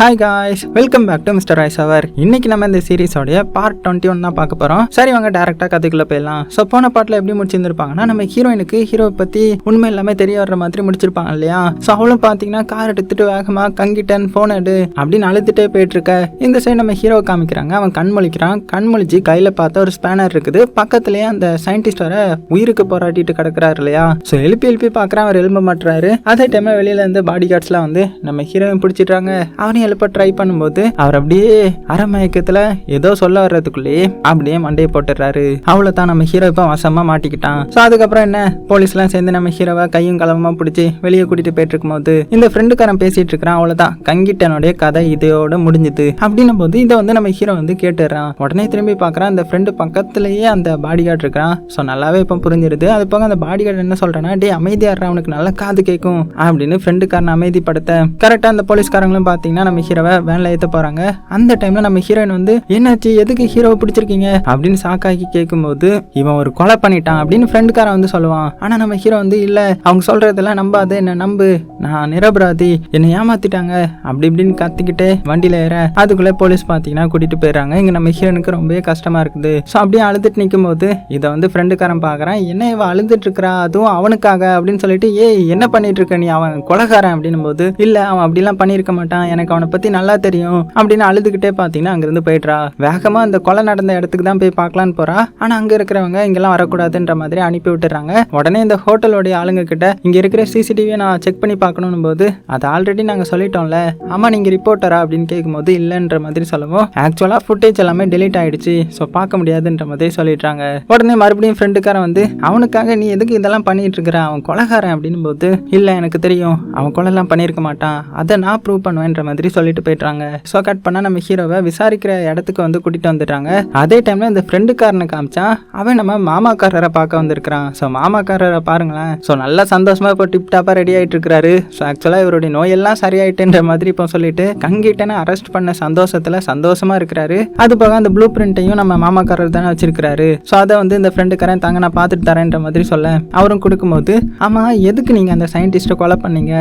Hi guys welcome back to mister Royce அவர் இன்னைக்கு நம்ம இந்த சீரிஸோடைய பார்ட் டுவெண்ட்டி ஒன் தான் பார்க்க போறோம். சரி வாங்க டேரக்டா கதைக்குள்ள போயிடலாம். ஸோ போன பாட்டில் எப்படி முடிச்சிருந்துருப்பாங்கன்னா நம்ம ஹீரோயினுக்கு ஹீரோவை பத்தி உண்மை எல்லாமே தெரிய வர்ற மாதிரி முடிச்சிருப்பாங்க இல்லையா? ஸோ அவளும் பார்த்தீங்கன்னா கார் எடுத்துட்டு வேகமா கங்கிட்டன் ஃபோன் எடு அப்படின்னு அழுத்துட்டே போயிட்டு இருக்க இந்த சைடு நம்ம ஹீரோவை காமிக்கிறாங்க. அவன் கண் மொழிக்கிறான். கண் முழிச்சு கையில பார்த்த ஒரு ஸ்பேனர் இருக்குது. பக்கத்துலயே அந்த சயின்டிஸ்ட் வர உயிருக்கு போராட்டிட்டு கிடக்குறாரு இல்லையா? ஸோ எழுப்பி எழுப்பி பார்க்குறான். அவர் எழும்ப மாட்டுறாரு அதே டைம்ல வெளியில இருந்து பாடி கார்ட்ஸ்லாம் வந்து நம்ம ஹீரோயின் பிடிச்சிட்றாங்க. அவனையும் எழுப்ப ட்ரை பண்ணும்போது அவர் அப்படியே அரமயக்கத்துல ஏதோ சொல்ல வர்றதுக்குள்ளேயே அப்படியே மண்டையை போட்டுடுறாரு அவ்வளவுதான் நம்ம ஹீரோ இப்போ வசமா மாட்டிக்கிட்டான் ஸோ அதுக்கப்புறம் என்ன போலீஸ்லாம் சேர்ந்து நம்ம ஹீரோவை கையும் கலவமா பிடிச்சி வெளியே கூட்டிட்டு போயிட்டு இருக்கும்போது இந்த ஃப்ரெண்டுக்காரன் பேசிட்டு இருக்கிறான் அவ்வளோதான் கங்கிட்டனுடைய கதை இதோட முடிஞ்சுது அப்படின்னும் போது இதை வந்து நம்ம ஹீரோ வந்து கேட்டுடுறான் உடனே திரும்பி பார்க்குறான் அந்த ஃப்ரெண்டு பக்கத்துலயே அந்த பாடி கார்டு இருக்கிறான் ஸோ நல்லாவே இப்போ புரிஞ்சிருது அது போக அந்த பாடி கார்டு என்ன சொல்றேன்னா டே அமைதியாடுறா அவனுக்கு நல்ல காது கேட்கும் அப்படின்னு ஃப்ரெண்டுக்காரன் அமைதிப்படுத்த கரெக்டாக அந்த போலீஸ்காரங்களும் பார்த்தீங்கன்னா நம்ம ஹீரோவை வேனில் ஏற்ற போறாங்க. அந்த டைம்ல நம்ம ஹீரோயின் வந்து என்னாச்சு? எதுக்கு ஹீரோவை பிடிச்சிருக்கீங்க? அப்படின்னு சாக்காக்கி கேட்கும்போது இவன் ஒரு கொலை பண்ணிட்டான் அப்படின்னு ஃப்ரெண்டுக்காரன் வந்து சொல்லுவான். ஆனா நம்ம ஹீரோ வந்து இல்ல அவங்க சொல்றதெல்லாம் நம்பாத என்ன நம்பு. நான் நிரபராதி. என்னை ஏமாத்திட்டாங்க. அப்படி இப்படின்னு கத்திக்கிட்டே வண்டியில ஏற அதுக்குள்ள போலீஸ் பார்த்தீங்கன்னா கூட்டிட்டு போயிடுறாங்க. இங்க நம்ம ஹீரோனுக்கு ரொம்பவே கஷ்டமா இருக்குது. ஸோ அப்படியே அழுதுட்டு நிற்கும் போது இதை வந்து ஃப்ரெண்டுக்காரன் பார்க்குறான் என்ன இவன் அழுதுட்டு இருக்கிறா? அதுவும் அவனுக்காக அப்படின்னு சொல்லிட்டு ஏய் என்ன பண்ணிட்டு இருக்க நீ? அவன் கொலகாரன் அப்படின்னும் போது இல்ல அவன் அப்படிலாம் பண்ணியிருக்க மாட்டான். எனக்கு அவனை பத்தி நல்லா தெரியும் அப்படின்னு அழுதுகிட்டே பார்த்தீங்கன்னா அங்கிருந்து போயிடுறா. வேகமா அந்த கொலை நடந்த இடத்துக்கு தான் போய் பார்க்கலான்னு போறா. ஆனா அங்க இருக்கிறவங்க இங்கெல்லாம் வரக்கூடாதுன்ற மாதிரி அனுப்பி விட்டுறாங்க. உடனே இந்த ஹோட்டலோடைய ஆளுங்க கிட்ட இங்க இருக்கிற சிசிடிவியை நான் செக் பண்ணி பார்க்கணும் போது அது ஆல்ரெடி நாங்க சொல்லிட்டோம்ல. ஆமா நீங்க ரிப்போர்ட்டரா அப்படின்னு கேட்கும்போது இல்லைன்ற மாதிரி சொல்லவும். ஆக்சுவலா ஃபுட்டேஜ் எல்லாமே டெலீட் ஆயிடுச்சு. ஸோ பார்க்க முடியாதுன்ற மாதிரி சொல்லிடுறாங்க. உடனே மறுபடியும் ஃப்ரெண்டுக்காரன் வந்து அவனுக்காக நீ எதுக்கு இதெல்லாம் பண்ணிட்டு இருக்கிற? அவன் கொலகாரன் அப்படின்னும் போது இல்லை எனக்கு தெரியும். அவன் கொலைலாம் பண்ணியிருக்க மாட்டான். அதை நான் ப்ரூவ் பண்ணுவேன்ற மாதிரி சொல்லிட்டு போயிடுறாங்க. ஸோ கட் பண்ணால் நம்ம ஹீரோவை விசாரிக்கிற இடத்துக்கு வந்து கூட்டிட்டு வந்துடுறாங்க. அதே டைம்ல இந்த ஃப்ரெண்டுக்காரனை காமிச்சான். அவன் நம்ம மாமாக்காரரை பார்க்க வந்திருக்கிறான். ஸோ மாமாக்காரரை பாருங்களேன். ஸோ நல்லா சந்தோஷமா இப்போ டிப்டாப்பாக ரெடி ஆயிட்டு இருக்கிறாரு. ஸோ ஆக்சுவலாக இவருடைய நோயெல்லாம் சரியாயிட்டுன்ற மாதிரி இப்போ சொல்லிட்டு கங்கிட்டனை அரெஸ்ட் பண்ண சந்தோஷத்துல சந்தோஷமா இருக்கிறாரு. அது போக அந்த ப்ளூ பிரிண்ட்டையும் நம்ம மாமாக்காரர் தானே வச்சிருக்கிறாரு. ஸோ அதை வந்து இந்த ஃப்ரெண்டுக்காரன் தாங்க நான் பார்த்துட்டு தரேன்ற மாதிரி சொல்ல அவரும் கொடுக்கும்போது ஆமா எதுக்கு நீங்க அந்த சயின்டிஸ்ட்டை கொலை பண்ணீங்க?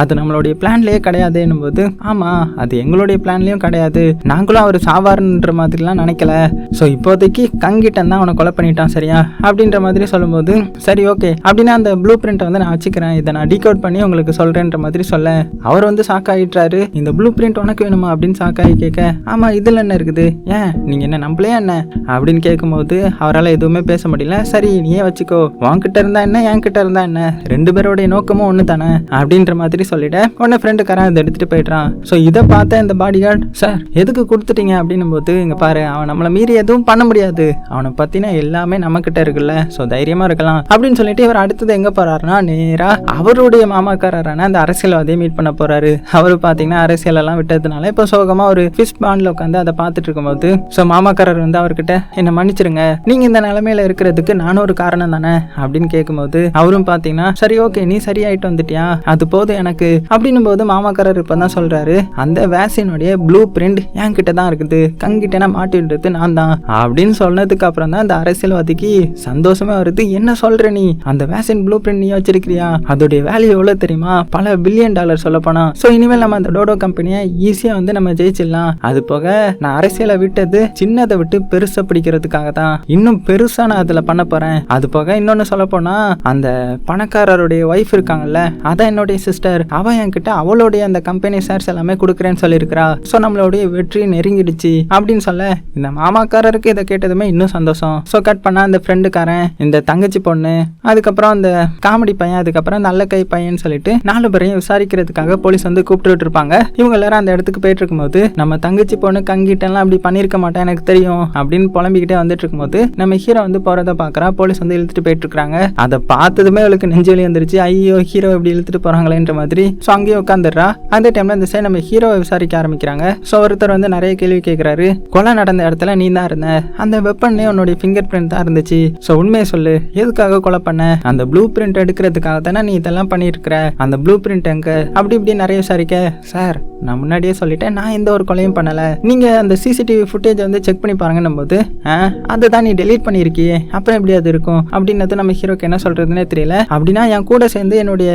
அது நம்மளுடைய பிளான்லயே கிடையாதுன்னும் போது ஆமா அது எங்களுடைய பிளான்லையும் கிடையாது. நாங்களும் அவர் சாவாருன்ற மாதிரிலாம் நினைக்கல. ஸோ இப்போதைக்கு கங்கிட்டன் தான் அவனை கொலை பண்ணிட்டான் சரியா? அப்படின்ற மாதிரி சொல்லும்போது சரி ஓகே அப்படின்னா அந்த ப்ளூ பிரிண்ட்டை வந்து நான் வச்சுக்கிறேன். இதை நான் டீகோட் பண்ணி உங்களுக்கு சொல்கிறேன்ற மாதிரி சொல்ல. அவர் வந்து சாக்காயிட்டாரு இந்த ப்ளூ பிரிண்ட் உனக்கு வேணுமா? அப்படின்னு சாக்காயி கேட்க ஆமாம் இதில் என்ன இருக்குது? ஏன்? நீங்க என்ன நம்பலையா என்ன? அப்படின்னு கேட்கும்போது அவரால் எதுவுமே பேச முடியல. சரி நீயே வச்சுக்கோ. உன்கிட்ட இருந்தா என்ன? என்கிட்ட இருந்தா என்ன? ரெண்டு பேரோடைய நோக்கமும் ஒன்று தானே அப்படின்ற மாதிரி சொல்லிட்டு உடனே ஃப்ரெண்டுக்காரன் அதை எடுத்துட்டு போயிடுறான். ஸோ இதை பார்த்தேன் இந்த பாடி கார்டு சார் எதுக்கு கொடுத்துட்டீங்க? அப்படின்னும் போது இங்கே பாரு அவன் நம்மளை மீறி எதுவும் பண்ண முடியாது. அவனை பற்றினா எல்லாமே நம்மக்கிட்ட இருக்குல்ல ஸோ தைரியமாக இருக்கலாம். அப்படின்னு சொல்லிட்டு இவர் அடுத்தது எங்கே போகிறாருன்னா நேராக அவருடைய மாமாக்காரரான அந்த அரசியல்வாதியை மீட் பண்ண போகிறாரு அவர் பார்த்தீங்கன்னா அரசியலெல்லாம் விட்டதுனால இப்போ சோகமாக ஒரு ஃபிஷ் பாண்டில் உட்காந்து அதை பார்த்துட்டு இருக்கும்போது ஸோ மாமாக்காரர் வந்து அவர்கிட்ட என்னை மன்னிச்சிருங்க. நீங்கள் இந்த நிலமையில இருக்கிறதுக்கு நானும் ஒரு காரணம் தானே? அப்படின்னு கேட்கும்போது அவரும் பார்த்தீங்கன்னா சரி ஓகே நீ சரியாயிட்டு வந்துட்டியா? அது போதும் எனக்கு. அப்படின்னும் போது மாமாக்காரர் இப்போ தான் சொல்கிறாரு அந்த வேக்சினுடைய ப்ளூ பிரிண்ட் என் கிட்ட தான் இருக்குது. கங்கிட்ட நான் மாட்டின்றது நான் தான். அப்படின்னு சொன்னதுக்கு அப்புறம் தான் அந்த அரசியல்வாதிக்கு சந்தோஷமே வருது. என்ன சொல்ற நீ? அந்த வேக்சின் ப்ளூ பிரிண்ட் நீ வச்சிருக்கிறியா? அதோடைய வேல்யூ எவ்வளவு தெரியுமா? பல பில்லியன் டாலர் சொல்ல போனா. ஸோ இனிமேல் நம்ம அந்த டோடோ கம்பெனியை ஈஸியா வந்து நம்ம ஜெயிச்சிடலாம். அது போக நான் அரசியலை விட்டது சின்னதை விட்டு பெருசா பிடிக்கிறதுக்காக தான். இன்னும் பெருசா நான் அதுல பண்ண போறேன். அது போக இன்னொன்னு சொல்ல போனா அந்த பணக்காரருடைய ஒய்ஃப் இருக்காங்கல்ல அதான் என்னுடைய சிஸ்டர் அவள் என்கிட்ட அவளுடைய அந்த கம்பெனி ஷேர்ஸ் எல்லாமே கொடுக்குறேன்னு சொல்லியிருக்கிறா. ஸோ நம்மளுடைய வெற்றி நெருங்கிடுச்சு அப்படின்னு சொல்ல இந்த மாமாக்காரருக்கு இதை கேட்டதுமே இன்னும் சந்தோஷம். ஸோ கட் பண்ணா அந்த ஃப்ரெண்டுக்காரன் இந்த தங்கச்சி பொண்ணு அதுக்கப்புறம் அந்த காமெடி பையன் அதுக்கப்புறம் நல்ல கை பையன் சொல்லிட்டு நாலு பேரையும் விசாரிக்கிறதுக்காக போலீஸ் வந்து கூப்பிட்டு இருப்பாங்க. இவங்க எல்லாரும் அந்த இடத்துக்கு போயிட்டு இருக்கும்போது நம்ம தங்கச்சி பொண்ணு கங்கிட்டெல்லாம் அப்படி பண்ணியிருக்க மாட்டேன் எனக்கு தெரியும் அப்படின்னு புலம்பிக்கிட்டே வந்துட்டு இருக்கும்போது நம்ம ஹீரோ வந்து போறத பாக்குறா போலீஸ் வந்து இழுத்துட்டு போயிட்டு இருக்காங்க அதை பார்த்ததுமே அவளுக்கு நெஞ்சு வலி வந்துருச்சு. ஐயோ ஹீரோ இப்படி இழுத்துட்டு போறாங்களேன்ற மாதிரி. ஸோ அங்கேயே உட்காந்துடுறா. அந்த டைம்ல இந்த சைடு நம்ம ஹீரோ ஹீரோவை விசாரிக்க ஆரம்பிக்கிறாங்க. ஸோ ஒருத்தர் வந்து நிறைய கேள்வி கேட்குறாரு கொலை நடந்த இடத்துல நீ தான் இருந்த. அந்த வெப்பன்லேயே உன்னுடைய ஃபிங்கர் பிரிண்ட் தான் இருந்துச்சு. ஸோ உண்மையை சொல்லு. எதுக்காக கொலை பண்ண? அந்த ப்ளூ பிரிண்ட் எடுக்கிறதுக்காக தானே நீ இதெல்லாம் பண்ணியிருக்கிற? அந்த ப்ளூ பிரிண்ட் எங்க? அப்படி இப்படி நிறைய விசாரிக்க சார் நான் முன்னாடியே சொல்லிட்டேன். நான் எந்த ஒரு கொலையும் பண்ணலை. நீங்கள் அந்த சிசிடிவி ஃபுட்டேஜ் வந்து செக் பண்ணி பாருங்கன்னும் போது அதை அதுதான் நீ டெலீட் பண்ணியிருக்கியே. அப்புறம் எப்படி அது இருக்கும்? அப்படின்னது நம்ம ஹீரோக்கு என்ன சொல்கிறதுனே தெரியல. அப்படின்னா என் கூட சேர்ந்து என்னுடைய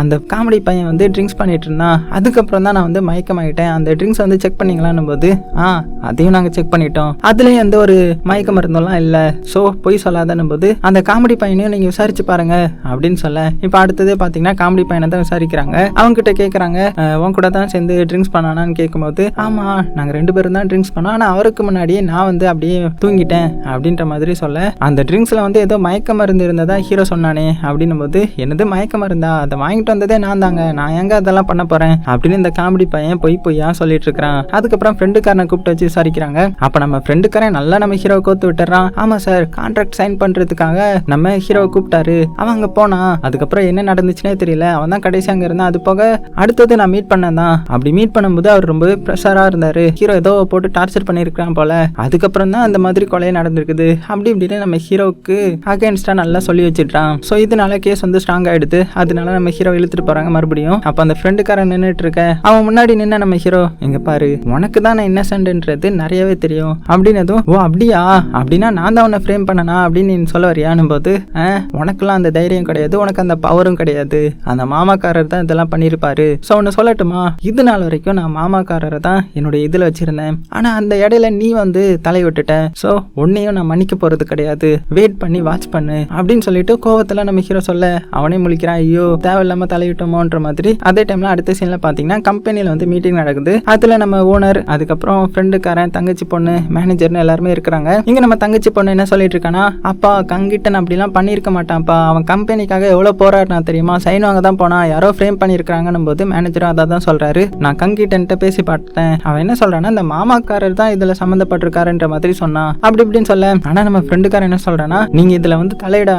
அந்த காமெடி பையன் வந்து ட்ரிங்க்ஸ் பண்ணிட்டு இருந்தான். அதுக்கப்புறம் தான் நான் வந்து மயக்க மயக்கமாயிட்டேன். அந்த ட்ரிங்க்ஸ் வந்து செக் பண்ணீங்களான்னும் போது ஆ அதையும் நாங்கள் செக் பண்ணிட்டோம். அதுலேயும் எந்த ஒரு மயக்க மருந்தெல்லாம் இல்லை. ஸோ பொய் சொல்லாதன்னும் போது அந்த காமெடி பையனையும் நீங்கள் விசாரிச்சு பாருங்க அப்படின்னு சொல்ல. இப்போ அடுத்தது பார்த்தீங்கன்னா காமெடி பையனை தான் விசாரிக்கிறாங்க. அவங்க கிட்ட கேட்குறாங்க உன் கூட தான் சேர்ந்து ட்ரிங்க்ஸ் பண்ணானான்னு கேட்கும்போது ஆமாம் நாங்கள் ரெண்டு பேரும் தான் ட்ரிங்க்ஸ் பண்ணோம். ஆனால் அவருக்கு முன்னாடியே நான் வந்து அப்படியே தூங்கிட்டேன் அப்படின்ற மாதிரி சொல்ல. அந்த ட்ரிங்க்ஸில் வந்து ஏதோ மயக்க மருந்து இருந்ததா ஹீரோ சொன்னானே அப்படின்னும் போது என்னது மயக்க மருந்தா? அதை வாங்கிட்டு வந்ததே நான் தாங்க. நான் எங்க அதெல்லாம் பண்ண போறேன்? அப்படின்னு இந்த காமெடி பையன் பொய் பொய்யா சொல்லிட்டு இருக்கிறான் அதுக்கப்புறம் ஃப்ரெண்டுக்காரனை கூப்பிட்டு வச்சு விசாரிக்கிறாங்க. அப்ப நம்ம ஃப்ரெண்டுக்காரன் நல்லா நம்ம ஹீரோவை கோத்து விட்டுறான். ஆமா சார் கான்ட்ராக்ட் சைன் பண்றதுக்காக நம்ம ஹீரோவை கூப்பிட்டாரு. அவன் அங்க போனான் அதுக்கப்புறம் என்ன நடந்துச்சுனே தெரியல. அவன் தான் கடைசி அங்க இருந்தான். அது போக அடுத்தது நான் மீட் பண்ணேன் தான். அப்படி மீட் பண்ணும்போது அவர் ரொம்பவே ப்ரெஷரா இருந்தாரு. ஹீரோ ஏதோ போட்டு டார்ச்சர் பண்ணியிருக்கிறான் போல. அதுக்கப்புறம் தான் அந்த மாதிரி கொலை நடந்திருக்குது. அப்படி இப்படின்னு நம்ம ஹீரோவுக்கு அகைன்ஸ்டா நல்லா சொல்லி வச்சிட்டான் ஸோ இதனால கேஸ் வந்து ஸ்ட்ராங் ஆயிடுது. அதனால நம்ம ஹீரோ இழுத்துட்டு போறாங்க மறுபடியும். அப்போ அந்த ஃப்ரெண்டுக்காரன் நின்றுட்டு இருக்க. அவன் முன்னாடி நின்ன நம்ம ஹீரோ எங்க பாரு உனக்கு தான் நான் இன்னசென்ட்ன்றது நிறையவே தெரியும். அப்படின்னதும் ஓ அப்படியா? அப்படின்னா நான் தான் உன்னை ஃப்ரேம் பண்ணனா? அப்படின்னு நீ சொல்ல வரியானும் போது உனக்குலாம் அந்த தைரியம் கிடையாது உனக்கு அந்த பவரும் கிடையாது. அந்த மாமாக்காரர் தான் இதெல்லாம் பண்ணியிருப்பாரு. ஸோ ஒன்று சொல்லட்டுமா? இது நாள் வரைக்கும் நான் மாமாக்காரரை தான் என்னுடைய இதில் வச்சிருந்தேன். ஆனால் அந்த இடையில நீ வந்து தலை விட்டுட்ட. ஸோ உன்னையும் நான் மன்னிக்க போறது கிடையாது. வெயிட் பண்ணி வாட்ச் பண்ணு. அப்படின்னு சொல்லிட்டு கோவத்துல நம்ம ஹீரோ சொல்ல அவனே முழிக்கிறான் ஐயோ தேவையில்லாம தலையிட்டோமோன்ற மாதிரி. அதே டைம்ல அடுத்த சீனில் பாத்தீங்கன்னா கம்பெனியில் வந்து மீட்டிங் நடக்குது. அதுல நம்ம ஓனர் அதுக்கப்புறம் ஃப்ரெண்டுக்காரன் தங்கச்சி பொண்ணு மேனேஜர்னு எல்லாருமே இருக்கிறாங்க. இங்க நம்ம தங்கச்சி பொண்ணு என்ன சொல்லிட்டு இருக்கானா அப்பா கங்கிட்டன் அப்படிலாம் பண்ணியிருக்க மாட்டான்ப்பா. அவன் கம்பெனிக்காக எவ்வளவு போராடினா தெரியுமா? சைன் வாங்க தான் போனா யாரோ ஃப்ரேம் பண்ணியிருக்காங்கன்னும் போது மேனேஜரும் அதை தான் சொல்றாரு. நான் கங்கிட்டன்ட்ட பேசி பார்த்தேன். அவன் என்ன சொல்கிறான்னா இந்த மாமாக்காரர் தான் இதுல சம்மந்தப்பட்டிருக்காருன்ற மாதிரி சொன்னான் அப்படி இப்படின்னு சொல்ல. ஆனா நம்ம ஃப்ரெண்டுக்காரன் என்ன சொல்றானா நீங்க இதுல வந்து தலையிட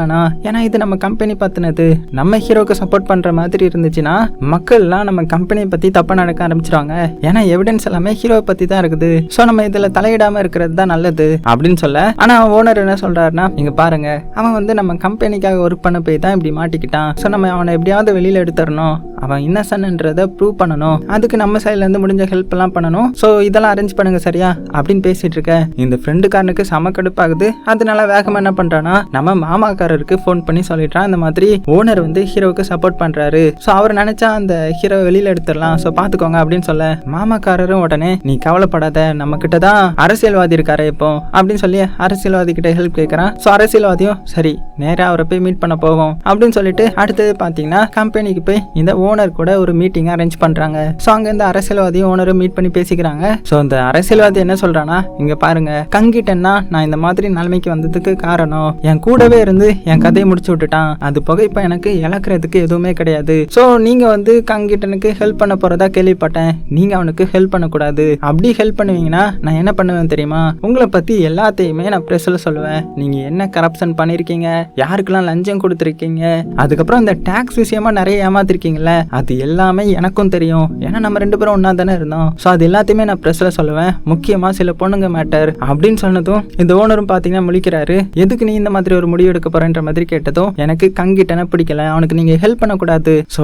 ஏன்னா இது நம்ம கம்பெனி பத்தினது. நம்ம ஹீரோக்கு சப்போர்ட் பண்ற மாதிரி இருந்துச்சுன்னா மக்கள்லாம் நம்ம கம்பெனியை பத்தி தப்பாக நடக்க ஆரம்பிச்சிருவாங்க. ஏன்னா எவிடன்ஸ் எல்லாமே ஹீரோவை பத்தி தான் இருக்குது. சோ நம்ம இதுல தலையிடாம இருக்கிறது தான் நல்லது அப்படின்னு சொல்ல. ஆனா ஓனர் என்ன சொல்றாருன்னா நீங்க பாருங்க அவன் வந்து நம்ம கம்பெனிக்காக ஒர்க் பண்ண போய் தான் இப்படி மாட்டிக்கிட்டான். ஸோ நம்ம அவனை எப்படியாவது வெளியில எடுத்துடணும். அவன் இன்னசென்ட்ன்றதை ப்ரூவ் பண்ணணும். அதுக்கு நம்ம சைட்லேருந்து முடிஞ்ச ஹெல்ப் எல்லாம் பண்ணணும். ஸோ இதெல்லாம் அரேஞ்ச் பண்ணுங்க சரியா? அப்படின்னு பேசிட்டு இருக்க இந்த ஃப்ரெண்டுக்காரனுக்கு செம கடுப்பாகுது. அதனால வேகமாக என்ன பண்ணுறான்னா நம்ம மாமாக்காரருக்கு ஃபோன் பண்ணி சொல்லிட்டான் இந்த மாதிரி ஓனர் வந்து ஹீரோவுக்கு சப்போர்ட் பண்ணுறாரு ஸோ அவர் நினச்சா அந்த ஹீரோ வெளியில் எடுத்துடலாம். ஸோ பார்த்துக்கோங்க அப்படின்னு சொல்ல மாமாக்காரரும் உடனே நீ கவலைப்படாத. நம்ம கிட்ட தான் அரசியல்வாதி இருக்காரு இப்போ. அப்படின்னு சொல்லி அரசியல்வாதி கிட்ட ஹெல்ப் கேட்குறான் ஸோ அரசியல்வாதியும் சரி நேராக அவரை போய் மீட் பண்ண போவோம். அப்படின்னு சொல்லிட்டு அடுத்தது பார்த்தீங்கன்னா கம்பெனிக்கு போய் இந்த ஓனர் கூட ஒரு மீட்டிங் அரேஞ்ச் பண்றாங்க. ஸோ அங்க இந்த அரசியல்வாதியும் ஓனரும் மீட் பண்ணி பேசிக்கிறாங்க. ஸோ இந்த அரசியல்வாதி என்ன சொல்றானா இங்க பாருங்க கங்கிட்டன்னா நான் இந்த மாதிரி நிலைமைக்கு வந்ததுக்கு காரணம் என் கூடவே இருந்து என் கதையை முடிச்சு விட்டுட்டான். அது போக இப்போ எனக்கு இழக்கிறதுக்கு எதுவுமே கிடையாது. ஸோ நீங்க வந்து கங்கிட்டனுக்கு ஹெல்ப் பண்ண போறதா கேள்விப்பட்டேன். நீங்க அவனுக்கு ஹெல்ப் பண்ணக்கூடாது. அப்படி ஹெல்ப் பண்ணுவீங்கன்னா நான் என்ன பண்ணுவேன் தெரியுமா? உங்களை பத்தி எல்லாத்தையுமே நான் ப்ரெஸ்ல சொல்லுவேன். நீங்க என்ன கரப்ஷன் பண்ணிருக்கீங்க? யாருக்கெல்லாம் லஞ்சம் கொடுத்துருக்கீங்க? அதுக்கப்புறம் இந்த டாக்ஸ் விஷயமா நிறைய ஏமாத்திருக்கீங்களே அது எல்லாமே எனக்கும் தெரியும். ஏன்னா நம்ம ரெண்டு பேரும் ஒன்றா தானே இருந்தோம். ஸோ அது எல்லாத்தையுமே நான் ப்ரெஸ்ஸில் சொல்லுவேன். முக்கியமாக சில பொண்ணுங்க மேட்டர் அப்படின்னு சொன்னதும் இந்த ஓனரும் பார்த்தீங்கன்னா முழிக்கிறாரு. எதுக்கு நீ இந்த மாதிரி ஒரு முடிவு எடுக்க போகிறேன்ற மாதிரி கேட்டதும் எனக்கு கங்கிட்டன பிடிக்கல. அவனுக்கு நீங்கள் ஹெல்ப் பண்ணக்கூடாது. ஸோ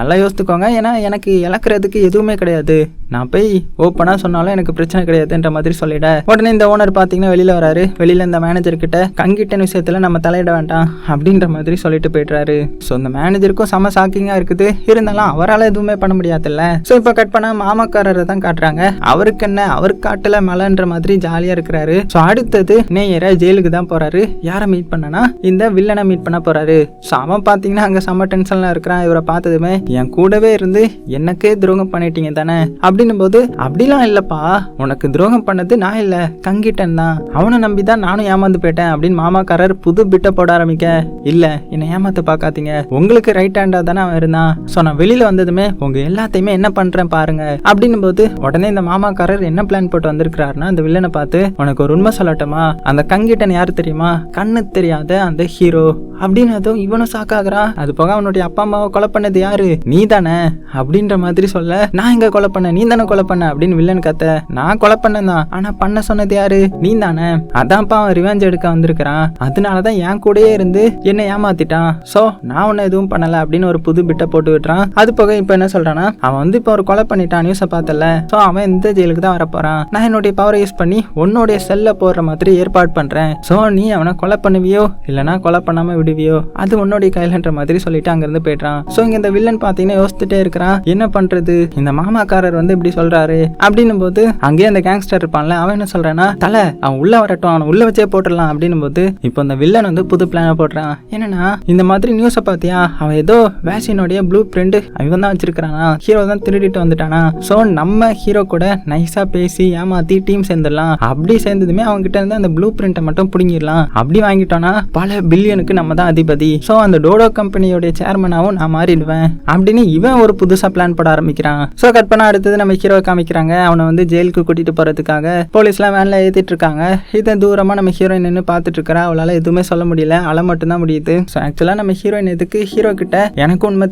நல்லா யோசித்துக்கோங்க. ஏன்னா எனக்கு இழக்கிறதுக்கு எதுவுமே கிடையாது. நான் போய் ஓப்பனாக சொன்னாலும் எனக்கு பிரச்சனை கிடையாதுன்ற மாதிரி சொல்லிட. உடனே இந்த ஓனர் பார்த்தீங்கன்னா வெளியில் வராரு. வெளியில் இந்த மேனேஜர் கிட்ட கங்கிட்டன் விஷயத்தில் நம்ம தலையிட வேண்டாம். அப்படின்ற மாதிரி சொல்லிட்டு போயிடுறாரு. ஸோ இந்த மேனேஜருக்கும் செம ஷாக்கிங்காக இருக்குது. இருந்தாலும் அவரால் எதுவுமே பண்ண முடியாதுல்ல. ஸோ இப்போ கட் பண்ண மாமாக்காரரை தான் காட்டுறாங்க. அவருக்கு என்ன? அவர் காட்டுல மலைன்ற மாதிரி ஜாலியாக இருக்கிறாரு. ஸோ அடுத்தது நேயரா ஜெயிலுக்கு தான் போறாரு. யாரை மீட் பண்ணனா? இந்த வில்லனை மீட் பண்ண போறாரு. ஸோ அவன் பார்த்தீங்கன்னா அங்கே செம்ம டென்ஷன்லாம் இருக்கிறான். இவரை பார்த்ததுமே என் கூடவே இருந்து எனக்கே துரோகம் பண்ணிட்டீங்க தானே? அப்படின்னும் போது அப்படிலாம் இல்லைப்பா. உனக்கு துரோகம் பண்ணது நான் இல்லை. கங்கிட்டன் தான். அவனை நம்பி தான் நானும் ஏமாந்து போயிட்டேன். அப்படின்னு மாமாக்காரர் புது பிட்டை போட ஆரம்பிக்க இல்லை என்னை ஏமாத்த பார்க்காதீங்க உங்களுக்கு ரைட் ஹேண்டாக தானே அவன் இருந்தான். ஸோ நான் வெளியில வந்ததுமே உங்க எல்லாத்தையுமே என்ன பண்ணுறேன் பாருங்க. அப்படின்னும் போது உடனே இந்த மாமாக்காரர் என்ன பிளான் போட்டு வந்திருக்கிறாருன்னா அந்த வில்லனை பார்த்து உனக்கு ஒரு உண்மை சொல்லட்டுமா? அந்த கங்கிட்டன் யார் தெரியுமா? கண்ணு தெரியாத அந்த ஹீரோ அப்படின்னு அதுவும் இவனும் சாக்காகிறான் அது போக அவனுடைய அப்பா அம்மாவை கொலை பண்ணது யாரு? நீ தானே அப்படின்ற மாதிரி சொல்ல நான் எங்க கொலை பண்ண நீ தானே கொலை பண்ண? அப்படின்னு வில்லன் கத்த நான் கொலை பண்ணேன் தான். ஆனா பண்ண சொன்னது யாரு? நீ தானே அதான்ப்பா அவன் ரிவெஞ்ச் எடுக்க வந்திருக்கிறான். அதனாலதான் என் கூடயே இருந்து என்னை ஏமாத்திட்டான். சோ நான் உன்னை எதுவும் பண்ணல அப்படின்னு ஒரு புது பிட்டை போட்டு விட்டுறான் அது போக இப்போ என்ன சொல்றான்னா அவன் வந்து இப்போ ஒரு கொலை பண்ணிட்டான் நியூஸை பார்த்தல ஸோ அவன் இந்த ஜெயிலுக்கு தான் வரப்போறான்? நான் என்னுடைய பவரை யூஸ் பண்ணி உன்னுடைய செல்ல போடுற மாதிரி ஏற்பாடு பண்றேன். ஸோ நீ அவனை கொலை பண்ணுவியோ? இல்லைனா கொலை பண்ணாம விடுவியோ? அது உன்னுடைய கையிலன்ற மாதிரி சொல்லிட்டு அங்கிருந்து போயிடுறான். ஸோ இங்க இந்த வில்லன் பார்த்தீங்கன்னா யோசிச்சுட்டே இருக்கிறான். என்ன பண்றது? இந்த மாமாக்காரர் வந்து இப்படி சொல்றாரு. அப்படின்னும் போது அங்கேயே அந்த கேங்ஸ்டர் இருப்பான்ல அவன் என்ன சொல்றான்னா தலை அவன் உள்ள வரட்டும் அவனை உள்ள வச்சே போட்டுடலாம் அப்படின்னும் போது இப்போ இந்த வில்லன் வந்து புது பிளான போடுறான். என்னன்னா இந்த மாதிரி நியூஸை பார்த்தியா? அவன் ஏதோ வேக்சினோடைய ப்ளூ ஃப்ரெண்டு இவன் தான் வச்சிருக்கானா ஹீரோ தான் திருடிட்டு வந்துட்டானா? ஸோ நம்ம ஹீரோ கூட நைஸா பேசி ஏமாத்தி டீம் சேர்ந்துடலாம். அப்படி சேர்ந்ததுமே அவங்க கிட்ட இருந்து அந்த ப்ளூ பிரிண்ட்டை மட்டும் பிடுங்கிடலாம். அப்படி வாங்கிட்டோம்னா பல பில்லியனுக்கு நம்ம தான் அதிபதி. ஸோ அந்த டோடோ கம்பெனியோட சேர்மனாகவும் நான் மாறிடுவேன். அப்படின்னு இவன் ஒரு புதுசாக பிளான் போட ஆரம்பிக்கிறான். ஸோ கட் பண்ண அடுத்தது நம்ம ஹீரோ காமிக்கிறாங்க. அவனை வந்து ஜெயிலுக்கு கூட்டிட்டு போறதுக்காக. போலீஸ்லாம் வேனில் ஏற்றிட்டு இருக்காங்க. இதை தூரமாக நம்ம ஹீரோயின் நின்று பார்த்துட்டு இருக்கறா. அவளால் எதுவுமே சொல்ல முடியல. அலை மட்டும்தான் முடியுது. ஸோ ஆக்சுவலாக நம்ம ஹீரோயின் எதுக்கு? ஹீரோ கிட்ட எனக்கு உண்மை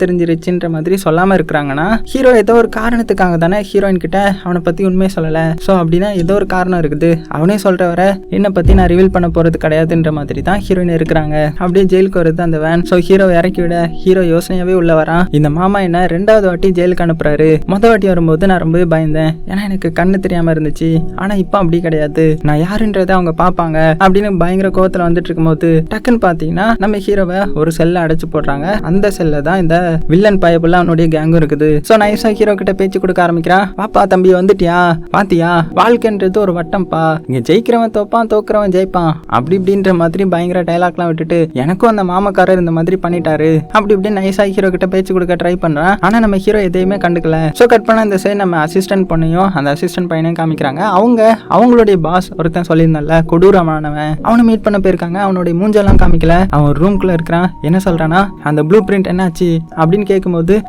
அப்படின்ற மாதிரி சொல்லாம இருக்கிறாங்கன்னா ஹீரோ ஏதோ ஒரு காரணத்துக்காக தானே ஹீரோயின் கிட்ட அவனை பத்தி உண்மையை சொல்லல. ஸோ அப்படின்னா ஏதோ ஒரு காரணம் இருக்குது. அவனே சொல்ற வர என்னை பத்தி நான் ரிவீல் பண்ண போறது கிடையாதுன்ற மாதிரி தான் ஹீரோயின் இருக்கிறாங்க. அப்படியே ஜெயிலுக்கு வருது அந்த வேன் ஸோ ஹீரோ இறக்கி விட ஹீரோ யோசனையாவே உள்ள வரான். இந்த மாமா என்ன ரெண்டாவது வாட்டி ஜெயிலுக்கு அனுப்புறாரு. முத வாட்டி வரும்போது நான் ரொம்பவே பயந்தேன். ஏன்னா எனக்கு கண்ணு தெரியாம இருந்துச்சு. ஆனா இப்போ அப்படி கிடையாது. நான் யாருன்றதை அவங்க பார்ப்பாங்க. அப்படின்னு பயங்கர கோவத்துல வந்துட்டு இருக்கும்போது டக்குன்னு பாத்தீங்கன்னா நம்ம ஹீரோவை ஒரு செல்ல அடைச்சு போடுறாங்க. அந்த செல்ல தான் இந்த வில்லன் பயபுள்ள அவனுடைய கேங்கும் இருக்குது. ஸோ நைஸா ஹீரோ கிட்ட பேச்சு கொடுக்க ஆரம்பிக்கிறான் பாப்பா தம்பி வந்துட்டியா? பாத்தியா? வாழ்க்கைன்றது ஒரு வட்டம்ப்பா இங்க ஜெயிக்கிறவன் தோப்பான் தோக்குறவன் ஜெயிப்பான். அப்படி இப்படின்ற மாதிரி பயங்கர டைலாக்லாம் விட்டுட்டு எனக்கும் அந்த மாமக்காரர் இந்த மாதிரி பண்ணிட்டாரு. அப்படி இப்படி நைஸா ஹீரோ கிட்ட பேச்சு கொடுக்க ட்ரை பண்றான். ஆனா நம்ம ஹீரோ எதையுமே கண்டுக்கல. ஸோ கட் பண்ண இந்த சைடு நம்ம அசிஸ்டன்ட் பொண்ணையும் அந்த அசிஸ்டன்ட் பையனையும் காமிக்கிறாங்க. அவங்க அவங்களுடைய பாஸ் ஒருத்தன் சொல்லியிருந்தால கொடூரமானவன். அவனை மீட் பண்ண போயிருக்காங்க. அவனுடைய மூஞ்செல்லாம் காமிக்கல. அவன் ரூம்குள்ள இருக்கிறான். என்ன சொல்றானா? அந்த ப்ளூ பிரிண்ட் என்னாச்சு? அப்படின்னு கேட்க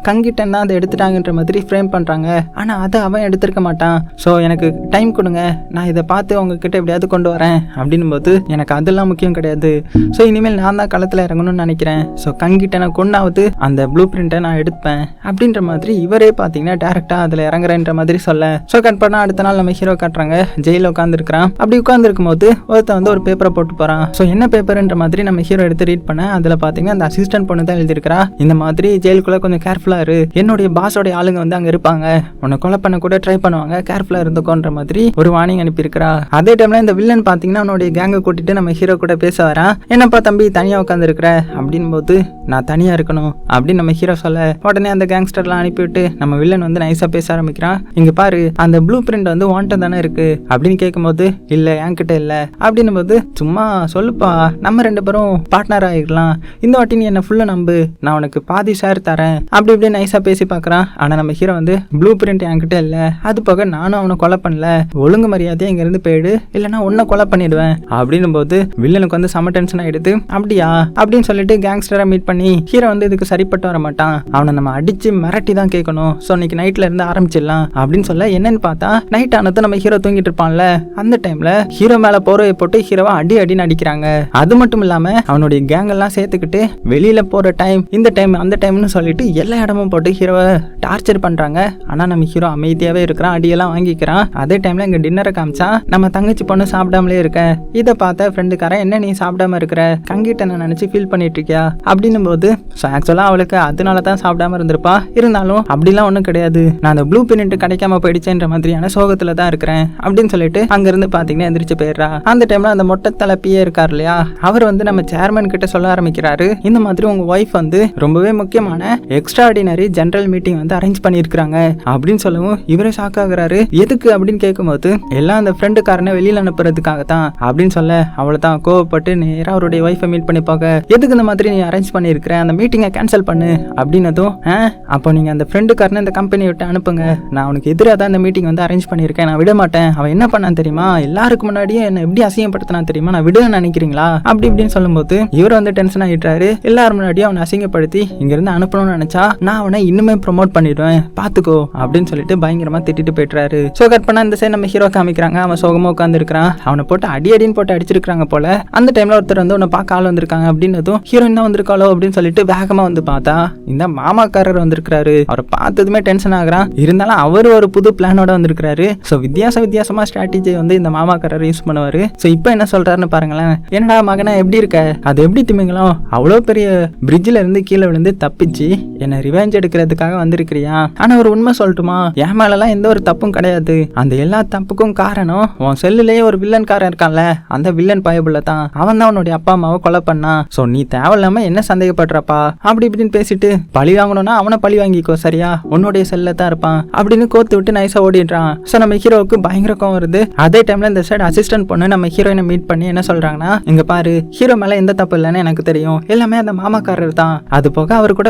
கங்கிட்டன் தான் அதை எடுத்துட்டாங்கன்ற மாதிரி ஃப்ரேம் பண்றாங்க. ஆனால் அதை அவன் எடுத்திருக்க மாட்டான். ஸோ எனக்கு டைம் கொடுங்க. நான் இதை பார்த்து உங்ககிட்ட எப்படியாவது கொண்டு வரேன். அப்படின்னும் போது எனக்கு அதெல்லாம் முக்கியம் கிடையாது. ஸோ இனிமேல் நான் தான் களத்தில் இறங்கணும்னு நினைக்கிறேன். ஸோ கங்கிட்டனை கொண்டாவது அந்த ப்ளூ பிரிண்ட்டை நான் எடுப்பேன். அப்படின்ற மாதிரி இவரே பார்த்தீங்கன்னா டேரெக்டாக அதில் இறங்குறேன்ற மாதிரி சொல்ல. ஸோ கட் பண்ணால் அடுத்த நாள் நம்ம ஹீரோ காட்டுறாங்க. ஜெயிலில் உட்காந்துருக்கிறான் அப்படி உட்காந்துருக்கும் போது ஒருத்தன் வந்து ஒரு பேப்பரை போட்டு போகிறான் ஸோ என்ன பேப்பர்ன்ற மாதிரி நம்ம ஹீரோ எடுத்து ரீட் பண்ண அதில் பார்த்தீங்கன்னா அந்த அசிஸ்டன்ட் பொண்ணு தான் எழுதியிருக்கிறா. இந்த மாதிரி ஜெயிலுக்குள்ளே கொஞ்சம் கேர்ஃபுல்லாக இரு. என்னுடைய பாஸோடைய ஆளுங்க வந்து அங்கே இருப்பாங்க. உன்னை கொலை பண்ண கூட ட்ரை பண்ணுவாங்க. கேர்ஃபுல்லாக இருந்துக்கோன்ற மாதிரி ஒரு வார்னிங் அனுப்பியிருக்கிறா. அதே டைமில் இந்த வில்லன் பார்த்தீங்கன்னா அவனுடைய கேங்கை கூட்டிட்டு நம்ம ஹீரோ கூட பேச வரான். என்னப்பா தம்பி தனியாக உட்காந்துருக்குற அப்படின் போது நான் தனியாக இருக்கணும். அப்படின்னு நம்ம ஹீரோ சொல்ல உடனே அந்த கேங்ஸ்டர்லாம் அனுப்பிவிட்டு நம்ம வில்லன் வந்து நைஸாக பேச ஆரம்பிக்கிறான். இங்கே பாரு அந்த ப்ளூ பிரிண்ட் வந்து வாண்டம் தானே இருக்கு. அப்படின்னு கேட்கும்போது இல்லை என்கிட்ட இல்லை. அப்படின்னும் போது சும்மா சொல்லுப்பா. நம்ம ரெண்டு பேரும் பார்ட்னர் ஆகிடலாம் இந்த வாட்டி நீ என்னை ஃபுல்லாக நம்பு. நான் உனக்கு பாதி ஷேர் தரேன். அப்படி இப்படி நைஸாக பேசி பார்க்குறான். ஆனால் நம்ம ஹீரோ வந்து ப்ளூ பிரிண்ட் என்கிட்ட இல்லை. அது போக நானும் அவனை கொலை பண்ணல. ஒழுங்கு மரியாதையாக இங்கேருந்து போயிடு. இல்லைன்னா உன்னை கொலை பண்ணிடுவேன். அப்படின்னும் போது வில்லனுக்கு வந்து செம டென்ஷன் ஆயிடுது. அப்படியா? அப்படின்னு சொல்லிட்டு கேங்ஸ்டரை மீட் பண்ணி ஹீரோ வந்து இதுக்கு சரிப்பட்டு வர மாட்டான். அவனை நம்ம அடிச்சு மிரட்டி தான் கேட்கணும் ஸோ இன்னைக்கு நைட்ல இருந்து ஆரம்பிச்சிடலாம். அப்படின்னு சொல்ல என்னன்னு பார்த்தா நைட் ஆனது நம்ம ஹீரோ தூங்கிட்டு இருப்பான்ல. அந்த டைம்ல ஹீரோ மேல போர்வையை போட்டு ஹீரோவை அடி அடின்னு அடிக்கிறாங்க. அது மட்டும் இல்லாம அவனுடைய கேங் எல்லாம் சேர்த்துக்கிட்டு வெளியில போற டைம் இந்த டைம் அந்த டைம்னு சொல்லிட்டு எல்லா இடமும் போட்டு ஹீரோவை டார்ச்சர் பண்ணுறாங்க ஆனால் நம்ம ஹீரோ அமைதியாகவே இருக்கிறான் அடியெல்லாம் வாங்கிக்கிறான். அதே டைமில் இங்கே டின்னரை காமிச்சா நம்ம தங்கச்சி பொண்ணு சாப்பிடாமலே இருக்கேன் இதை பார்த்த ஃப்ரெண்டுக்காரன் என்ன நீ சாப்பிடாம இருக்கிற? கங்கிட்ட நான் நினச்சி ஃபீல் பண்ணிட்டு இருக்கியா அப்படின்னும் போது ஸோ ஆக்சுவலாக அவளுக்கு அதனால தான் சாப்பிடாம இருந்திருப்பா. இருந்தாலும் அப்படிலாம் ஒன்றும் கிடையாது. நான் அந்த ப்ளூ பிரிண்ட் கிடைக்காம போயிடுச்சேன்ற மாதிரியான சோகத்தில் தான் இருக்கிறேன். அப்படின்னு சொல்லிட்டு அங்கேருந்து பார்த்தீங்கன்னா எந்திரிச்சு போயிடுறா. அந்த டைமில் அந்த மொட்டை தலைப்பியே இருக்கார் இல்லையா? அவர் வந்து நம்ம சேர்மன் கிட்ட சொல்ல ஆரம்பிக்கிறாரு. இந்த மாதிரி உங்கள் ஒய்ஃப் வந்து ரொம்பவே முக்கியமான எக்ஸ்ட்ராடினரி ஜென்ரல் மீட்டிங் வந்து அரேஞ்ச் பண்ணியிருக்கிறாங்க அப்படின்னு சொல்லவும் இவரே ஷாக் ஆகுறாரு. எதுக்கு அப்படின்னு கேட்கும்போது எல்லாம் அந்த ஃப்ரெண்டுக்காரனை வெளியில் அனுப்புறதுக்காக தான் அப்படின்னு சொல்ல அவளை தான் கோவப்பட்டு நேராக அவருடைய ஒய்ஃபை மீட் பண்ணி பார்க்க எதுக்கு இந்த மாதிரி நீ அரேஞ்ச் பண்ணியிருக்கிற? அந்த மீட்டிங்கை கேன்சல் பண்ணு. அப்படின்னதும் ஆ அப்போ நீங்கள் அந்த ஃப்ரெண்டுக்காரனை இந்த கம்பெனி விட்டு அனுப்புங்க. நான் அவனுக்கு எதிராக தான் இந்த மீட்டிங் வந்து அரேஞ்ச் பண்ணியிருக்கேன். நான் விட மாட்டேன். அவன் என்ன பண்ணான் தெரியுமா? எல்லாருக்கு முன்னாடியே என்ன எப்படி அசிங்கப்படுத்தினான் தெரியுமா? நான் விட நினைக்கிறீங்களா? அப்படி இப்படின்னு சொல்லும்போது இவர் வந்து டென்ஷன் ஆகிட்டாரு எல்லாரும் முன்னாடியும் அவனை அசிங்கப்படுத்தி இங்கேருந்து அனுப்பணும்னு நினைச்சா நான் அவனை இன்னுமே ப்ரொமோட் பண்ணிடுவேன். பார்த்துக்கோ அப்படின்னு சொல்லிட்டு பயங்கரமா திட்டிட்டு போயிட்டுறாரு ஸோ கட் பண்ணா இந்த சைடு நம்ம ஹீரோ காமிக்கிறாங்க. அவன் சோகமா உட்காந்து இருக்கிறான் அவனை போட்டு அடி அடின்னு போட்டு அடிச்சிருக்காங்க போல. அந்த டைம்ல ஒருத்தர் வந்து உன்னை பார்க்க ஆள் வந்திருக்காங்க அப்படின்னதும் ஹீரோயின் தான் வந்திருக்காளோ? அப்படின்னு சொல்லிட்டு வேகமா வந்து பார்த்தா இந்த மாமாக்காரர் வந்திருக்கிறாரு. அவரை பார்த்ததுமே டென்ஷன் ஆகுறான். இருந்தாலும் அவர் ஒரு புது பிளானோட வந்திருக்காரு ஸோ வித்தியாச வித்தியாசமா ஸ்ட்ராட்டஜி வந்து இந்த மாமாக்காரர் யூஸ் பண்ணுவாரு. ஸோ இப்போ என்ன சொல்றாருன்னு பாருங்களேன். என்னடா மகனா எப்படி இருக்க? அது எப்படி திமிங்கலாம்? அவ்வளோ பெரிய பிரிட்ஜில் இருந்து கீழே விழுந்து தப்பிச்சு என்னை ரிவெஞ்ச் எடுக்கிறதுக்காக வந்திருக்கிறியா? ஆனால் ஒரு உண்மை சொல்லட்டுமா? என் மேலெல்லாம் எந்த ஒரு தப்பும் கிடையாது. அந்த எல்லா தப்புக்கும் காரணம் உன் செல்லுலேயே ஒரு வில்லன்காரன் இருக்கான்ல அந்த வில்லன் பயபுள்ள தான். அவன் தான் உன்னுடைய அப்பா அம்மாவை கொலை பண்ணான் ஸோ நீ தேவையில்லாம என்ன சந்தேகப்படுறப்பா? அப்படி இப்படின்னு பேசிட்டு பழி வாங்கணும்னா அவனை பழி வாங்கிக்கோ சரியா? உன்னுடைய செல்ல தான் இருப்பான். அப்படின்னு கோத்து விட்டு நைஸா ஓடிடுறான். ஸோ நம்ம ஹீரோவுக்கு பயங்கர கோவம் வருது. அதே டைம்ல இந்த சைடு அசிஸ்டன்ட் பொண்ணு நம்ம ஹீரோயினை மீட் பண்ணி என்ன சொல்றாங்கன்னா இங்க பாரு ஹீரோ மேல எந்த தப்பு இல்லைன்னு எனக்கு தெரியும். எல்லாமே அந்த மாமாக்காரர் தான். அது போக அவர் கூட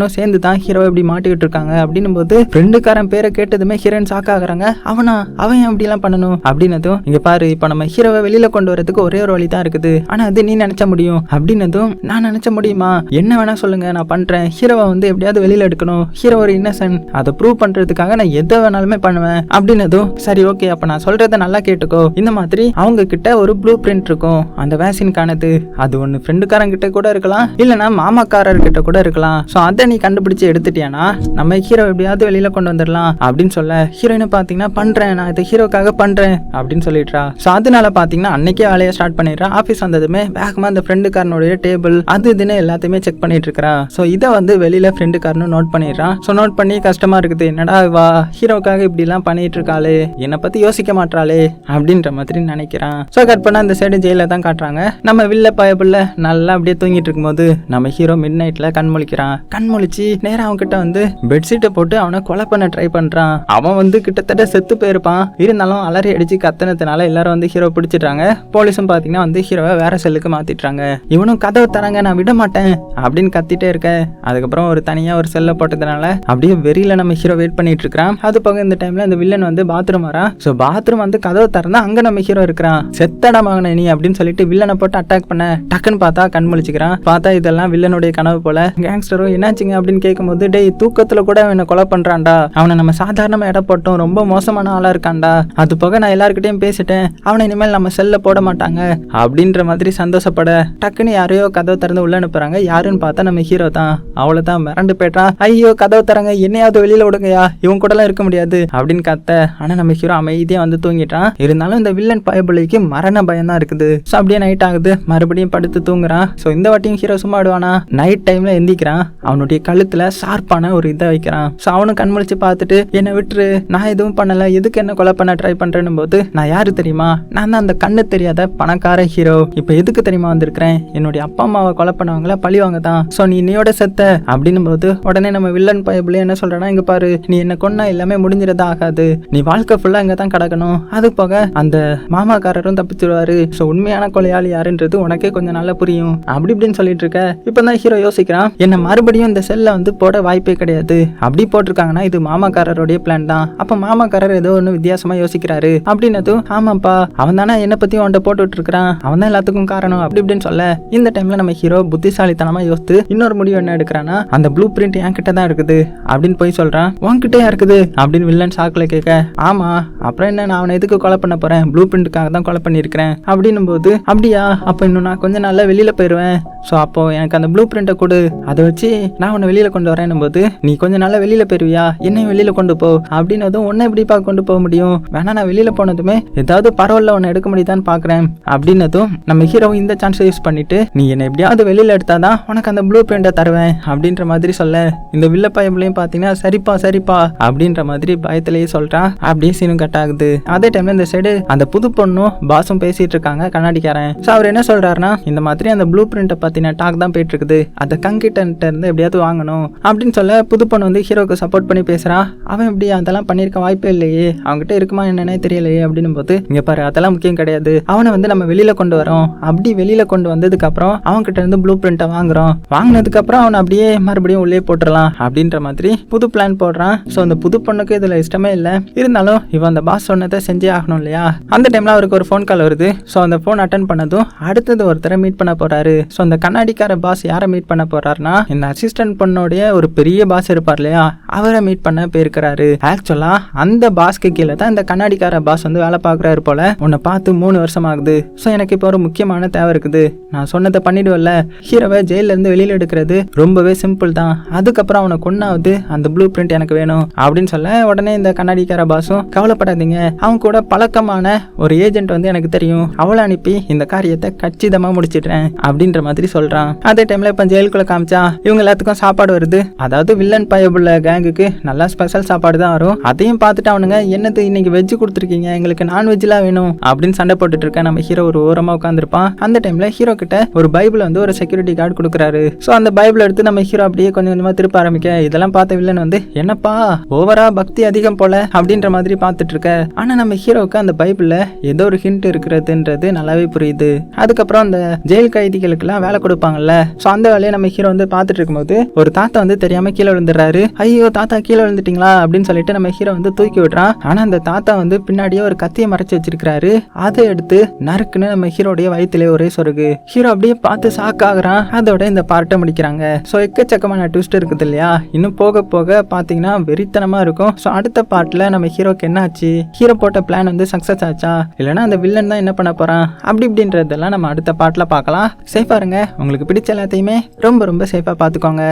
ஃப்ரெண்டுக்காரனும் சேர்ந்து தான் ஹீரோவை இப்படி மாட்டிக்கிட்டு இருக்காங்க அப்படின்னும் போது ஃப்ரெண்டுக்காரன் பேரை கேட்டதுமே ஹீரோயின் ஷாக் ஆகுறாங்க. அவனா? அவன் அப்படிலாம் பண்ணணும்? அப்படின்னதும் இங்க பாரு இப்ப நம்ம ஹீரோவை வெளியில கொண்டு வரதுக்கு ஒரே ஒரு வழி தான் இருக்குது. ஆனா அது நீ நினைச்ச முடியும். அப்படின்னதும் நான் நினைச்ச முடியுமா? என்ன வேணா சொல்லுங்க நான் பண்றேன். ஹீரோவை வந்து எப்படியாவது வெளியில எடுக்கணும். ஹீரோ ஒரு இன்னசென்ட் அதை ப்ரூவ் பண்றதுக்காக நான் எதை வேணாலுமே பண்ணுவேன். அப்படின்னதும் சரி ஓகே அப்ப நான் சொல்றத நல்லா கேட்டுக்கோ. இந்த மாதிரி அவங்க கிட்ட ஒரு ப்ளூ பிரிண்ட் இருக்கும். அந்த வேக்சின்கானது அது ஒன்று ஃப்ரெண்டுக்காரங்க கிட்ட கூட இருக்கலாம். இல்லைன்னா மாமாக்காரர்கிட்ட கூட இருக்கலாம். ஸோ அதை நீ கண்டுபிடிச்சு எடுத்துட்டியானா? நம்ம ஹீரோ எப்படியாவது வெளியில கொண்டு வந்துடலாம். அப்படின்னு சொல்ல ஹீரோயினை பார்த்தீங்கன்னா பண்றேன். நான் இது ஹீரோக்காக பண்றேன். அப்படின்னு சொல்லிடுறா. ஸோ அதனால பார்த்தீங்கன்னா அன்னைக்கே வேலையை ஸ்டார்ட் பண்ணிடுறா. ஆஃபீஸ் வந்ததுமே வேகமா அந்த ஃப்ரெண்டுக்காரனுடைய டேபிள் அது இதுன்னு எல்லாத்தையுமே செக் பண்ணிட்டு இருக்கிறா. ஸோ இதை வந்து வெளியில ஃப்ரெண்டுக்காரனும் நோட் பண்ணிடுறான் ஸோ நோட் பண்ணி கஷ்டமா இருக்குது. என்னடா வா ஹீரோக்காக இப்படிலாம் பண்ணிட்டு இருக்காளே. என்னை பத்தி யோசிக்க மாட்டாளே அப்படின்ற மாதிரி நினைக்கிறான் ஸோ கட் பண்ண அந்த சைடு ஜெயில தான் காட்டுறாங்க. நம்ம வில்ல பயப்புள்ள நல்லா அப்படியே தூங்கிட்டு இருக்கும்போது நம்ம ஹீரோ மிட் நைட்ல கண் முழிக்கிறான் கண் முழிச்சு நேரம் அவன்கிட்ட வந்து பெட்ஷீட்டை போட்டு அவனை கொலை பண்ண ட்ரை பண்றான். அவன் வந்து கிட்டத்தட்ட செத்து போயிருப்பான். இருந்தாலும் அலறி அடிச்சு கத்தனத்தினால எல்லாரும் வந்து ஹீரோ பிடிச்சிடுறாங்க. போலீஸும் பாத்தீங்கன்னா வந்து ஹீரோவை வேற செல்லுக்கு மாத்திட்டாங்க இவனும் கதவை தராங்க நான் விட மாட்டேன் அப்படின்னு கத்திட்டே இருக்க. அதுக்கப்புறம் ஒரு தனியா ஒரு செல்ல போட்டதுனால அப்படியே வெறியில நம்ம ஹீரோ வெயிட் பண்ணிட்டு இருக்கிறான். அது போக இந்த டைம்ல இந்த வில்லன் வந்து பாத்ரூம் வரான். ஸோ பாத்ரூம் வந்து கதவை திறந்தா அங்க நம்ம ஹீரோ இருக்கிறான். செத்தடா மகனே நீ அப்படின்னு சொல்லிட்டு வில்லனை போட்டு அட்டாக் பண்ண டக்குன்னு பார்த்தா கண் முழிச்சுக்கிறான். பார்த்தா இதெல்லாம் வில்லனுடைய கனவு போல. கேங்ஸ்டரும் என்னாச்சுங்க? அப்படின்னு கேட்கும்போது டேய் தூக்கத்துல கூட அவனை கொலை பண்றான்டா. அவனை நம்ம சாதாரணமாக இடப்பட்டோம் ரொம்ப மோசமான ஆளா இருக்கான்டா. அது போக நான் எல்லாருக்கிட்டையும் பேசிட்டேன். அவனை இனிமேல் நம்ம செல்ல போட மாட்டாங்க. அப்படின்ற மாதிரி சந்தோஷப்பட டக்குன்னு யாரையோ கதவை திறந்து உள்ள அனுப்புறாங்க. யாருன்னு பார்த்தா நம்ம ஹீரோ தான். அவ்வளவுதான் மிரண்டு போயிட்டான் ஐயோ கதவை தரங்க என்னையாவது வெளியில விடுங்கயா இவன் கூடலாம் இருக்க முடியாது. அப்படின்னு கத்த ஆனால் நம்ம ஹீரோ அமைதியாக வந்து தூங்கிட்டான். இருந்தாலும் இந்த வில்லன் பயபுலிக்கு மரண பயம் தான் இருக்குது. ஸோ அப்படியே நைட் ஆகுது. மறுபடியும் படுத்து தூங்குறான். ஸோ இந்த வாட்டியும் ஹீரோ சும்மா ஆடுவானா நைட் டைம்ல எந்திக்கிறான். அவனுடைய கழுத்துல ஷார்ப்பான ஒரு இதை வைக்கிறான். ஸோ அவனும் கண் முழிச்சு பார்த்துட்டு என்னை விட்டுரு நான் எதுவும் பண்ணல எதுக்கு என்ன கொலை பண்ண ட்ரை பண்றேன்னு போது நான் யாரு தெரியுமா? நான் தான் அந்த கண்ணு தெரியாத பணக்கார ஹீரோ இப்போ எதுக்கு தெரியுமா வந்திருக்கிறேன்? என்னுடைய அப்பா அம்மாவை கொலை பண்ணவங்கள பழி வாங்க தான் ஸோ நீ இன்னையோட செத்த. அப்படின்னும் போது உடனே நம்ம வில்லன் பயபுல என்ன சொல்றேன்னா இங்க பாரு நீ என்ன கொன்னா எல்லாமே முடிஞ்சிடதா ஆகாது. நீ வாழ்க்கை ஃபுல்லா இங்க தான் கிடக்கணும். அது போக அந்த மாமாக்காரரும் தப்பிச்சிருவாரு. ஸோ உண்மையான கொலையாளி யாருன்றது உனக்கே கொஞ்சம் நல்லா புரியும். அப்படி இப்படின்னு சொல்லிட்டு இருக்க. இப்போ தான் ஹீரோ யோசிக்கிறான் என்ன மறுபடியும் இந்த செல்ல வந்து போட வாய்ப்பே கிடையாது. அப்படி போட்டிருக்காங்கன்னா இது மாமாக்காரருடைய பிளான் தான். அப்ப மாமாக்காரர் ஏதோ ஒன்று வித்தியாசமா யோசிக்கிறாரு. அப்படின்னதும் ஆமாப்பா அவன் தானே என்ன பத்தி அவன்கிட்ட போட்டுட்டு இருக்கிறான் அவன் தான் எல்லாத்துக்கும் காரணம் அப்படி இப்படின்னு சொல்ல இந்த டைம்ல நம்ம ஹீரோ புத்திசாலித்தனமா யோசித்து இன்னொரு முடிவு என்ன எடுக்கிறான்னா அந்த ப்ளூ பிரிண்ட் என்கிட்ட தான் இருக்குது. அப்படின்னு போய் சொல்றான் உன்கிட்டயா இருக்குது? அப்படின்னு வில்லன் சாக்கில் கேட்க ஆமா அப்புறம் என்ன நான் அவனை எதுக்கு கொலை பண்ண போறேன்? ப்ளூ பிரிண்ட்டுக்காக தான் கொலை பண்ணியிருக்கிறேன். அப்படின்னும் போது அப்படியா அப்போ இன்னும் நான் கொஞ்ச நாள்ல வெளியில போயிடுவேன் ஸோ அப்போ எனக்கு அந்த ப்ளூ பிரிண்ட்டை கொடு. அதை வச்சு நான் உன்னை வெளியில கொண்டு வரேன்னும் போது நீ கொஞ்ச நாளாக வெளியில போயிருவியா? என்னையும் வெளியில கொண்டு போ. அப்படின்னதும் உன்னை எப்படிப்பா கொண்டு போக முடியும்? வேணா நான் வெளியில போனதுமே ஏதாவது பரவாயில்ல உன்னை எடுக்க முடியுதான்னு பாக்குறேன். அப்படின்னதும் நம்ம ஹீரோ இந்த சான்ஸை யூஸ் பண்ணிட்டு நீ என்னை எப்படியாவது வெளியில எடுத்தாதான் உனக்கு அந்த ப்ளூ பிரிண்ட்டை தருவேன் அப்படின்ற மாதிரி சொல்ல. இந்த வில்ல பார்த்தீங்கன்னா சரிப்பா சரிப்பா அப்படின்ற மாதிரி பயத்திலேயே சொல்றான் அப்படியே சீனும் கட் ஆகுது. அதே டைம்ல இந்த சைடு அந்த புது பொண்ணும் பாஸும் பேசிட்டு இருக்காங்க கண்ணாடிக்காரன். ஸோ அவர் என்ன சொல்றாருன்னா இந்த மாதிரி அந்த ப்ளூ பிரிண்ட்டை பத்தின டாக் தான் போயிட்டு இருக்குது. அந்த கங்கிட்ட இருந்து எப்படியாவது வாங்கணும் அப்படின்னு சொல்ல புது பொண்ணு வந்து ஹீரோக்கு சப்போர்ட் பண்ணி பேசுறான் அவன் எப்படி அதெல்லாம் பண்ணியிருக்க வாய்ப்பே இல்லையே. அவன்கிட்ட இருக்குமா என்னன்னே தெரியலையே அப்படின்னும் போது இங்க பாரு அதெல்லாம் முக்கியம் கிடையாது. அவனை வந்து நம்ம வெளியில கொண்டு வரோம். அப்படி வெளியில கொண்டு வந்ததுக்கு அப்புறம் அவன் கிட்ட இருந்து ப்ளூ பிரிண்ட்டை வாங்குறோம். வாங்கினதுக்கு அப்புறம் அவனை அப்படியே மறுபடியும் உள்ளே போட்டுடலாம் அப்படின்ற மாதிரி புது பிளான் போடுறான். ஸோ அந்த புது பொண்ணுக்கு இதுல இஷ்டமே இல்லை. இருந்தாலும் இவன் அந்த பாஸ் சொன்னதை செஞ்சே ஆகணும் இல்லையா? அந்த டைம்ல அவருக்கு ஒரு ஃபோன் கால் வருது. ஸோ அந்த ஃபோன் அட்டன் பண்ணதும் அடுத்தது ஒருத்தரை மீட் பண்ண போறாரு. ஸோ அந்த கண்ணாடிக்கார பாஸ் யாரை மீட் பண்ண போகிறாருன்னா இந்த அசிஸ்டன்ட் பொண்ணோடைய ஒரு பெரிய பாஸ் இருப்பார் இல்லையா? அவரை மீட் பண்ண போயிருக்கிறாரு. ஆக்சுவலா அந்த பாஸ்க்கு கீழே தான் இந்த கண்ணாடிக்கார பாஸ் வந்து வேலை பார்க்குறாரு போல. உன்னை பார்த்து மூணு வருஷம் ஆகுது. ஸோ எனக்கு இப்போ ஒரு முக்கியமான தேவை இருக்குது. நான் சொன்னதை பண்ணிடுவல்ல ஹீரோவை ஜெயில இருந்து வெளியில் எடுக்கிறது ரொம்பவே சிம்பிள் தான். அதுக்கப்புறம் அவனை கொண்டாவது அந்த ப்ளூ பிரிண்ட் எனக்கு வேணும். அப்படின்னு சொல்ல உடனே இந்த கண்ணாடிக்கார பாஸும் கவலைப்படாதீங்க. அவங்க கூட பழக்கமான ஒரு ஏஜென்ட் வந்து எனக்கு தெரியும். அவளை அனுப்பி இந்த காரியத்தை கச்சிதமாக முடிச்சிடுறேன் அப்படின்ற மாதிரி சொல்றான். அதே டைம்ல இப்ப ஜெயிலுக்குள்ள காமிச்சா இவங்க எல்லாத்துக்கும் சாப்பாடு வருது. அதாவது வில்லன் பயபுள்ள கேங்குக்கு நல்லா ஸ்பெஷல் சாப்பாடு தான் வரும். அதையும் பார்த்துட்டு அவனுங்க என்னது இன்னைக்கு வெஜ் கொடுத்துருக்கீங்க? எங்களுக்கு நான்வெஜ்லாம் வேணும். அப்படின்னு சண்டை போட்டுட்டு இருக்க நம்ம ஹீரோ ஒரு ஓரமா உட்காந்துருப்பான் அந்த டைம்ல ஹீரோ கிட்ட ஒரு பைபிள் வந்து ஒரு செக்யூரிட்டி கார்டு கொடுக்குறாரு. ஸோ அந்த பைபிள் எடுத்து நம்ம ஹீரோ அப்படியே கொஞ்சம் கொஞ்சமா திருப்ப ஆரம்பிக்க இதெல்லாம் பார்த்த வில்லன் வந்து என்னப்பா ஓவரா பக்தி அதிகம் போல அப்படின்ற மாதிரி பார்த்துட்டு இருக்க. ஆனா நம்ம ஹீரோவுக்கு அந்த பைபிள்ல ஏதோ ஒரு ஹிண்ட் இருக்கிறதுன்றது நல்லாவே புரியுது. அதுக்கப்புறம் அந்த ஜெயில் கைதிகளுக்கெல்லாம் வேலை கொடுப்பாங்கல்ல. ஸோ அந்த வேலையை நம்ம ஹீரோ வந்து பார்த்துட்டு இருக்கும்போது ஒரு தாத்தா வந்து தெரியாம கீழே விழுந்துடுறாரு. ஐயோ தாத்தா கீழே விழுந்துட்டீங்களா? அப்படின்னு சொல்லிட்டு நம்ம ஹீரோ வந்து தூக்கி விடுறான். ஆனா அந்த தாத்தா வந்து பின்னாடியே ஒரு கத்தியை மறைச்சு வச்சிருக்காரு அதை எடுத்து நறுக்குன்னு நம்ம ஹீரோடைய வயிற்றுலேயே ஒரே சொருகு. ஹீரோ அப்படியே பார்த்து ஷாக் ஆகுறான் அதோட இந்த பார்ட்டை முடிக்கிறாங்க. ஸோ எக்கச்சக்கமான ட்விஸ்ட் இருக்குது இல்லையா? இன்னும் போக போக பார்த்தீங்கன்னா வெறித்தனமா இருக்கும். ஸோ அடுத்த பார்ட்டில் நம்ம ஹீரோக்கு என்ன ஆச்சு ஹீரோ போட்ட பிளான் வந்து சக்ஸஸ் ஆச்சா? இல்லைன்னா அந்த வில்லன் தான் என்ன பண்ண போறான்? அப்படி இப்படின்றதெல்லாம் நம்ம அடுத்த பார்ட்டில் பார்க்கலாம். சேஃபாக இருங்க. உங்களுக்கு பிடிச்ச எல்லாத்தையுமே ரொம்ப ரொம்ப சேஃபாக பார்த்துக்கோங்க.